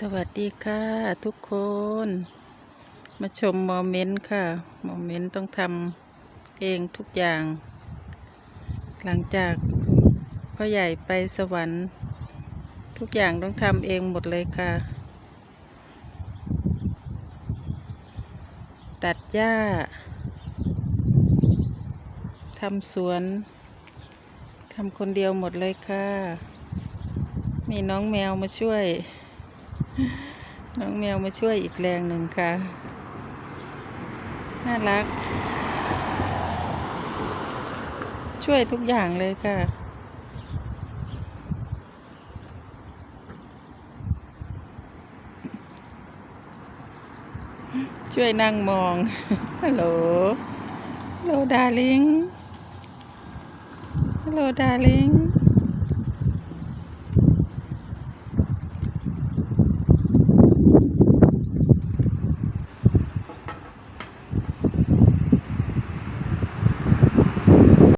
สวัสดีค่ะทุกคน มาชมโมเมนต์ค่ะโมเมนต์ต้องทำเองทุกอย่าง หลังจากพ่อใหญ่ไปสวรรค์ ทุกอย่างต้องทำเองหมดเลยค่ะ ตัดหญ้าทำสวนทำคนเดียวหมดเลยค่ะ มีน้องแมวมาช่วย น้องแมวมาช่วยอีกแรงหนึ่งค่ะ น่ารัก ช่วยทุกอย่างเลยค่ะ ช่วยนั่งมอง ฮัลโหล ฮัลโหลดาริงฮัลโหลดาริง